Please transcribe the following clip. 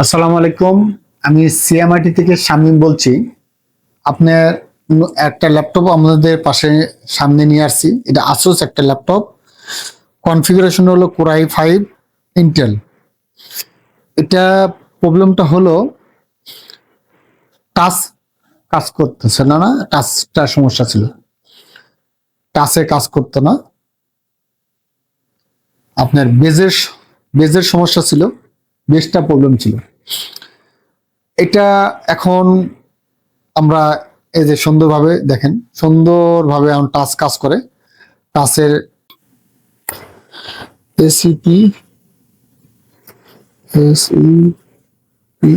আসসালামু আলাইকুম। আমি সিএমআইটি থেকে শামীম বলছি। আপনার একটা ল্যাপটপ আমাদের পাশে সামনে নিয়ে আসছি। এটা আসুস একটা ল্যাপটপ। কনফিগারেশন হলো কোরাই ফাইভ ইন্টেল এটা প্রবলেমটা হলো টাচ কাজ করতেছে না না? টাচটা সমস্যা ছিল। টাচে কাজ করতো না। আপনার বেজের বেজের সমস্যা ছিল। বেশটা প্রবলেম ছিল। এটা এখন আমরা এই যে সুন্দরভাবে দেখেন, সুন্দরভাবে এখন টাচ কাজ করে। টাচের এসিপি এসইপি